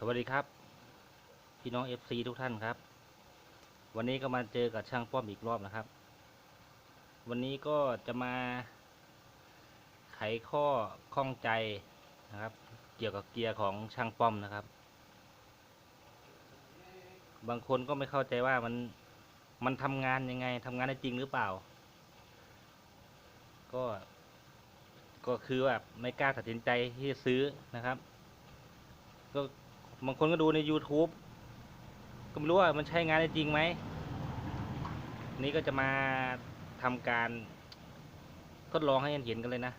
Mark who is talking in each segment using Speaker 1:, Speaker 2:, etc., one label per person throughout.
Speaker 1: สวัสดีครับ พี่น้อง FC ทุกท่านครับ วันนี้ก็มาเจอกับช่างป้อมอีกรอบนะครับ วันนี้ก็จะมา ไขข้อข้องใจนะครับ เกี่ยวกับเกียร์ของช่างป้อมนะครับ บางคนก็ไม่เข้าใจว่ามันมันทำงานยังไงทำงานได้จริงหรือเปล่า ก็ก็คือแบบไม่กล้าตัดสินใจที่จะซื้อนะครับ ก็ บางคนก็ดูใน YouTube ก็ไม่รู้ว่ามันใช้งานได้จริงไหม นี่ก็จะมาทำการทดลองให้เห็นกันเลยนะ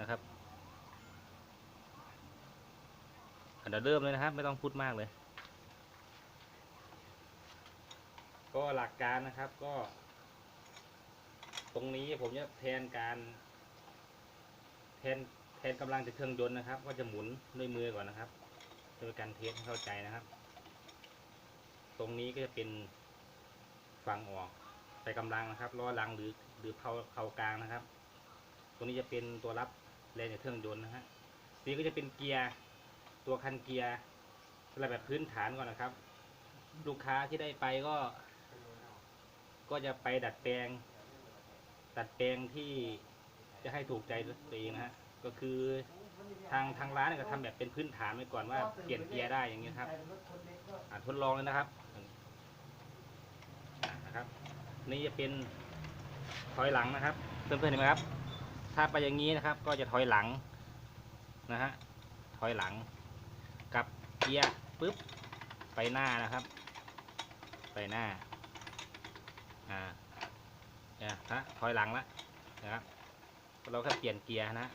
Speaker 1: นะครับอะเดี๋ยวเริ่มเลยนะครับ ไม่ต้องพูดมากเลย ก็หลักการนะครับก็ ตรงนี้ผมจะแทนการแทนแทนกำลังจากเครื่องยนต์นะครับ ก็จะหมุนด้วยมือก่อนนะครับ โดยการเทสให้เข้าใจนะครับ ตรงนี้ก็จะเป็นฝั่งออกใส่กำลังนะครับล้อหลังหรือหรือเผาเผากลางนะครับ ตรงนี้จะเป็นตัวรับแรงจากเครื่องยนต์นะฮะนี่ก็จะเป็นเกียร์ตัวคันเกียร์อะไรแบบพื้นฐานก่อนนะครับ ลูกค้าที่ได้ไปก็ ก็จะไปดัดแปลง ดัดแปลงที่ จะให้ถูกใจตัวเองนะฮะก็คือทางทางร้านเนี่ยก็ทำแบบเป็นพื้นฐานไว้ก่อนว่าเปลี่ยนเกียร์ได้อย่างนี้ยครับอะทดลองเลยนะครับอะนะครับนี่จะเป็นถอยหลังนะครับเพื่อนๆเห็นไหมครับ ถ้าไปอย่างนี้นะครับ ก็จะถอยหลังนะฮะถอยหลัง กับเกียร์ปุ๊บไปหน้านะครับ ไปหน้าอ่าเนี่ยฮะถอยหลังแล้วนะครับ เราแค่เปลี่ยนเกียร์นะ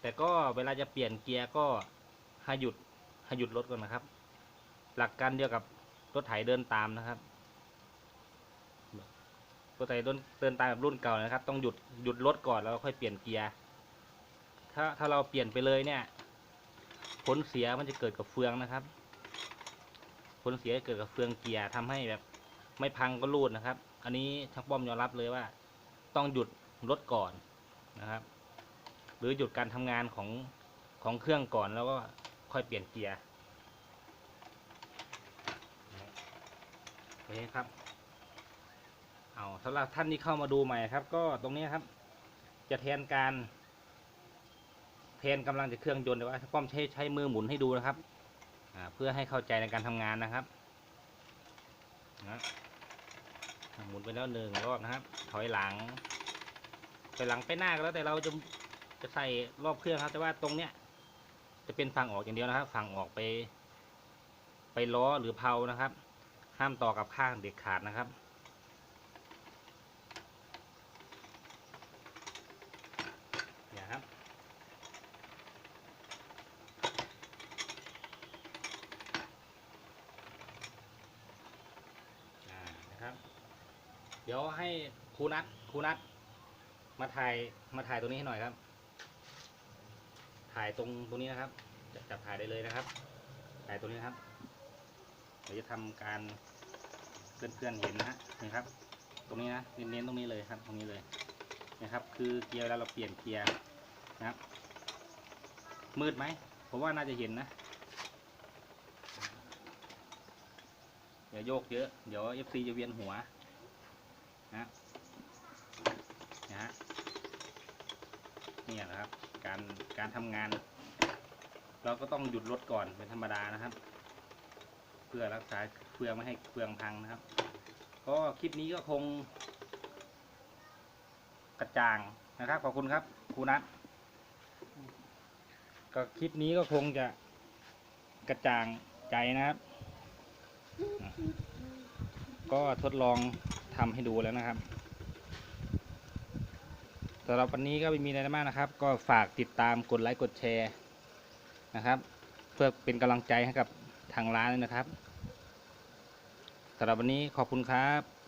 Speaker 1: แต่ก็เวลาจะเปลี่ยนเกียร์ก็ให้หยุดให้หยุดรถก่อนนะครับ หลักการเดียวกับรถไถเดินตามนะครับรถไถเดินเดินตามแบบรุ่นเก่านะครับ ต้องหยุดหยุดรถก่อนแล้วค่อยเปลี่ยนเกียร์ถ้าถ้าเราเปลี่ยนไปเลยเนี่ย ผลเสียมันจะเกิดกับเฟืองนะครับ ผลเสียเกิดกับเฟืองเกียร์ทำให้แบบ ไม่พังก็รูดนะครับ อันนี้ช่างป้อมยอมรับเลยว่า ต้องหยุด รถก่อนนะครับ หรือหยุดการทำงานของของเครื่องก่อนแล้วก็ค่อยเปลี่ยนเกียร์โอเคครับเอาสำหรับท่านที่เข้ามาดูใหม่ครับ ก็ตรงนี้ครับ จะแทนการ แทนกำลังจากเครื่องยนต์แต่ว่าป้อมใช้ใช้มือหมุนให้ดูนะครับเพื่อให้เข้าใจในการทำงานนะครับนะหมุนไปแล้วหนึ่งรอบนะครับ ถอยหลัง ถอยหลังไปหน้าก็แล้วแต่เราจะจะใส่รอบเครื่องครับแต่ว่าตรงเนี้ยจะเป็นฝั่งออกอย่างเดียวนะครับ ฝั่งออกไป ไปล้อหรือเพานะครับ ห้ามต่อกับข้างเด็ดขาดนะครับอย่าครับอ่านะครับ เดี๋ยวให้ครูนัทครูนัท มาถ่ายมาถ่ายตรงนี้ให้หน่อยครับ ถ่ายตรงตรงนี้นะครับจ,จับถ่ายได้เลยนะครับ ถ่ายตรงนี้นครับเดี๋ยวจะทำการเพื่อนๆเห็นนะฮะนี่ครับ ตรงนี้นะเน้นๆตรงนี้เลยครับ ตรงนี้เลยนะครับ คือเกียร์เวลาเราเปลี่ยนเกียร์นะครับ มืดไหมผมว่าน่าจะเห็นนะอย่าโยกเยอะ เดี๋ยว FC จะเวียนหัวนะนะฮะนี่แหละครับ การการทำงาน เราก็ต้องหยุดรถก่อนเป็นธรรมดานะครับ เพื่อรักษาเฟืองไม่ให้เฟืองพังนะครับ ก็คลิปนี้ก็คง กระจ่างนะครับขอบคุณครับครูนัทก็คลิปนี้ก็คงจะกระจ่างใจนะครับ ก็ทดลองทำให้ดูแล้วนะครับสำหรับวันนี้ก็ไม่มีอะไรมากนะครับ ก็ฝากติดตามกดไลค์กดแชร์นะครับ เพื่อเป็นกำลังใจให้กับทางร้านนะครับสำหรับวันนี้ขอบคุณครับ